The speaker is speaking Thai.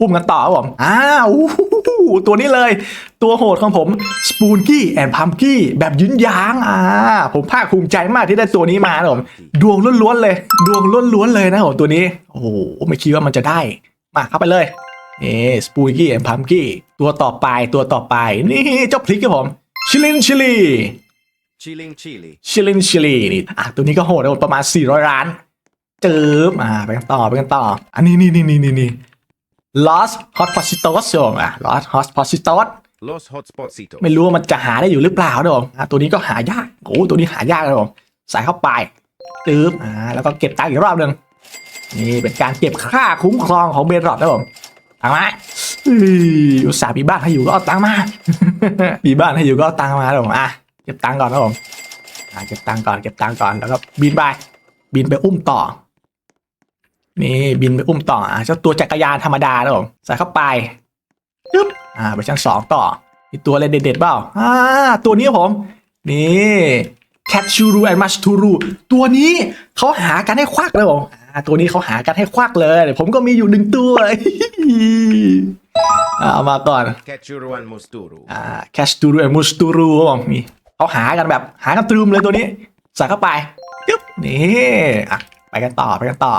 อุ้มกันต่อครับผม อ้าวตัวนี้เลย ตัวโหดของผมสปูนกี้แอนพัมกี้แบบยืนยางอ่าผมภาคภูมิใจมากที่ได้ตัวนี้มานะผม ดวงล้วนๆเลย ดวงล้วนๆเลยนะผมตัวนี้ โอ้โห ไม่คิดว่ามันจะได้ มาเข้าไปเลยนี่สปูนกี้แอนพัมกี้ตัวต่อไปตัวต่อไป นี่เจ้าพริกครับผม ชิลินชิลี Chilling chili. ชิลินชิลีนี่อะตัวนี้ก็โหดประมาณ400ล้านเจิมอ่าไปกันต่อไปกันต่อ อันนี้นี่นี่นี่นี่ นี่ Lost Hot Positos โยมอะ Lost Hot Positos Los hotspotsitos. ไม่รู้ว่ามันจะหาได้อยู่หรือเปล่านะผมอะตัวนี้ก็หายากโอ้ตัวนี้หายากนะผมใส่เข้าไปตืบอ่าแล้วก็เก็บตังค์อีกรอบหนึ่งนี่เป็นการเก็บค่าคุ้มครองของเบนรอดนะผมตังค์มาอุ้ยอุตส่าห์มีบ้านให้อยู่ก็เอาตังค์มา มีบ้านให้อยู่ก็เอาตังค์มานะผมอะเก็บตังค์ก่อนนะผมอะเก็บตังค์ก่อนเก็บตังค์ก่อนแล้วก็บินไปบินไปอุ้มต่อ นี่บินไปอุ้มต่ออะเจ้าตัวจักรยานธรรมดานะผมใส่เข้าไปปึ๊บอ่าไปชั้นสองต่อมีตัวอะไรเด็ดๆเปล่าอ่าตัวนี้ครับผม นี่แคทชูรูแอนมัชทูรูตัวนี้เขาหากันให้ควักเลยผมอ่าตัวนี้เขาหากันให้ควักเลย ผมก็มีอยู่หนึ่งตัวอ่าเอามาก่อน Ketchuru and musturu. อ่าแคชตูรูแอนมูสตูรูครับผมนี่เขาหากันแบบหากันตรึมเลยตัวนี้ใส่เข้าไปปึ๊บนี่อะไปกันต่อไปกันต่อ